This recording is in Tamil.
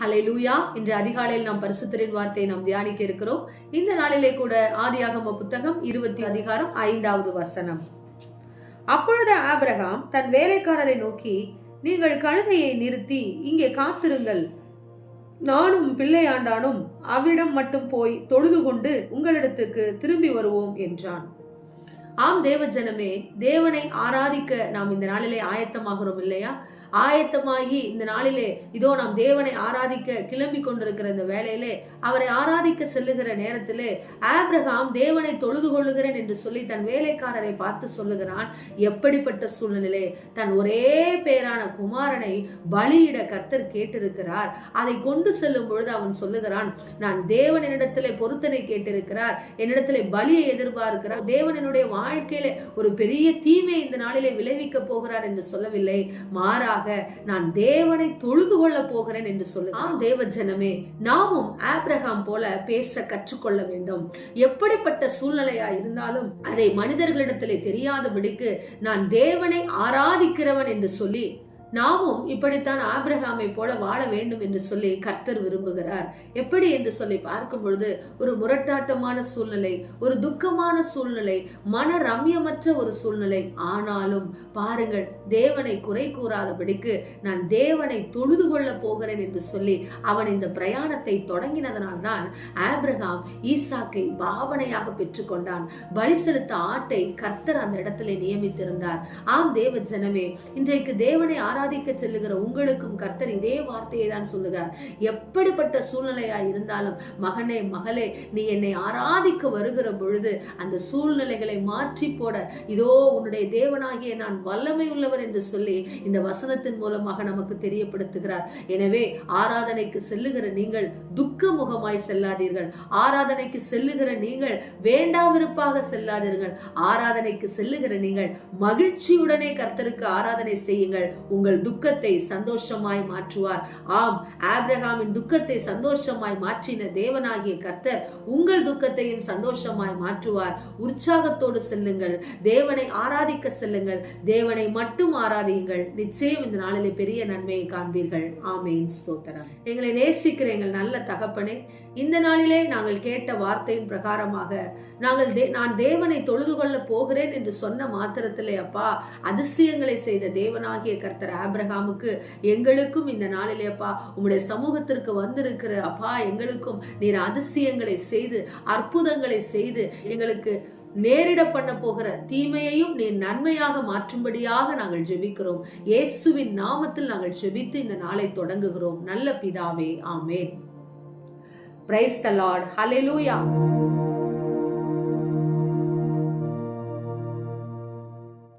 ஹலை லூயா இன்று அதிகாலையில் நாம் பரிசுத்தரின் வார்த்தையை நாம் தியானிக்க இருக்கிறோம். இந்த நாளிலே கூட ஆதியாகம புத்தகம் இருபத்தி அதிகாரம் ஐந்தாவது வசனம். அப்பொழுது ஆபிரகாம் தன் வேலைக்காரரை நோக்கி நீங்கள் கழுதையை நிறுத்தி இங்கே காத்திருங்கள். நானும் பிள்ளையாண்டானும் அவ்விடம் மட்டும் போய் தொழுது கொண்டு உங்களிடத்துக்கு திரும்பி வருவோம் என்றான். ஆம் தேவ ஜனமே தேவனை ஆராதிக்க நாம் இந்த நாளிலே ஆயத்தமாகிறோம் இல்லையா? ஆயத்தமாகி இந்த நாளிலே இதோ நாம் தேவனை ஆராதிக்க கிளம்பி கொண்டிருக்கிற இந்த வேலையிலே அவரை ஆராதிக்க செல்லுகிற நேரத்திலே ஆப்ரஹாம் தேவனை தொழுது கொள்ளுகிறேன் என்று சொல்லி தன் வேலைக்காரரை பார்த்து சொல்லுகிறான். எப்படிப்பட்ட சூழ்நிலை தன் ஒரே பேரான குமாரனை பலியிட கர்த்தர் கேட்டிருக்கிறார். அதை கொண்டு செல்லும் பொழுது அவன் சொல்லுகிறான் நான் தேவன் என்னிடத்திலே பொருத்தனை கேட்டிருக்கிறார். என்னிடத்திலே பலியை எதிர்பார்க்கிறார். தேவன் என்னுடைய வாழ்க்கையில ஒரு பெரிய தீமை இந்த நாளிலே விளைவிக்க போகிறார் என்று சொல்லவில்லை. மாறா பதிலாக நான் தேவனை தொழுது கொள்ள போகிறேன் என்று சொல்லு ஆம் தேவ ஜனமே நாமும் ஆப்ரஹாம் போல பேச கற்றுக்கொள்ள வேண்டும். எப்படிப்பட்ட சூழ்நிலையா இருந்தாலும் அதை மனிதர்களிடத்திலே தெரியாதபடிக்கு நான் தேவனை ஆராதிக்கிறவன் என்று சொல்லி நாமும் இப்படித்தான் ஆபிரகாமை போல வாழ வேண்டும் என்று சொல்லி கர்த்தர் விரும்புகிறார். எப்படி என்று சொல்லி பார்க்கும் பொழுது ஒரு முரட்டாட்டமான சூழ்நிலை ஒரு துக்கமான சூழ்நிலை மன ரம்யமற்ற ஒரு சூழ்நிலை. ஆனாலும் பாருங்கள் தேவனை குறை கூறாதபடிக்கு நான் தேவனை தொழுது கொள்ள போகிறேன் என்று சொல்லி அவன் இந்த பிரயாணத்தை தொடங்கினதனால்தான் ஆபிரகாம் ஈசாக்கை பாவனையாக பெற்றுக்கொண்டான். பலி செலுத்த ஆட்டை கர்த்தர் அந்த இடத்திலே நியமித்திருந்தார். ஆம் தேவ ஜனமே இன்றைக்கு தேவனை ஆராதிக்க செல்லுகிற உங்களுக்கும் கர்த்தர் இதே வார்த்தையை தான் சொல்லுகிறார். எப்படிப்பட்ட சூழ்நிலையா இருந்தாலும் மகனே மகளே நீ என்னை ஆராதிக்க வருகிற பொழுது அந்த சூழ்நிலைகளை மாற்றி போட இதோ உன்னுடைய தேவனாகிய நான் வல்லமை உள்ளவர் என்று சொல்லி இந்த வசனத்தின் மூலமாக நமக்கு தெரியப்படுத்துகிறார். எனவே ஆராதனைக்கு செல்லுகிற நீங்கள் துக்க முகமாய் செல்லாதீர்கள். ஆராதனைக்கு செல்லுகிற நீங்கள் வேண்டாவிருப்பாக செல்லாதீர்கள். ஆராதனைக்கு செல்லுகிற நீங்கள் மகிழ்ச்சியுடனே கர்த்தருக்கு ஆராதனை செய்யுங்கள். உங்கள் உங்கள் துக்கத்தை சந்தோஷமாய் மாற்றுவார். ஆம் ஆப்ரஹாமின் துக்கத்தை சந்தோஷமாய் மாற்றின தேவனாகிய கர்த்தர் உங்கள் துக்கத்தையும் சந்தோஷமாய் மாற்றுவார். உற்சாகத்தோடு செல்லுங்கள் தேவனை ஆராதிக்க செல்லுங்கள் தேவனை மட்டும் ஆராதியுங்கள். நிச்சயம் இந்த நாளிலே பெரிய நன்மையை காண்பீர்கள். ஆமேன். ஸ்தோத்திரம். எங்களை நேசிக்கிற எங்கள் நல்ல தகப்பனே இந்த நாளிலே நாங்கள் கேட்ட வார்த்தையின் பிரகாரமாக நாங்கள் தே நான் தேவனை தொழுது கொள்ள போகிறேன் என்று சொன்ன மாத்திரத்திலே அப்பா அதிசயங்களை செய்த தேவனாகிய கர்த்தர் ஆப்ரஹாமுக்கு எங்களுக்கும் இந்த நாளிலேப்பா உம்முடைய சமூகத்திற்கு வந்திருக்கிற அப்பா எங்களுக்கும் நீர் அதிசயங்களை செய்து அற்புதங்களை செய்து எங்களுக்கு நேரிட பண்ண போகிற தீமையையும் நீ நன்மையாக மாற்றும்படியாக நாங்கள் ஜெபிக்கிறோம். இயேசுவின் நாமத்தில் நாங்கள் ஜெபித்து இந்த நாளை தொடங்குகிறோம். நல்ல பிதாவே ஆமேன். Praise the lord hallelujah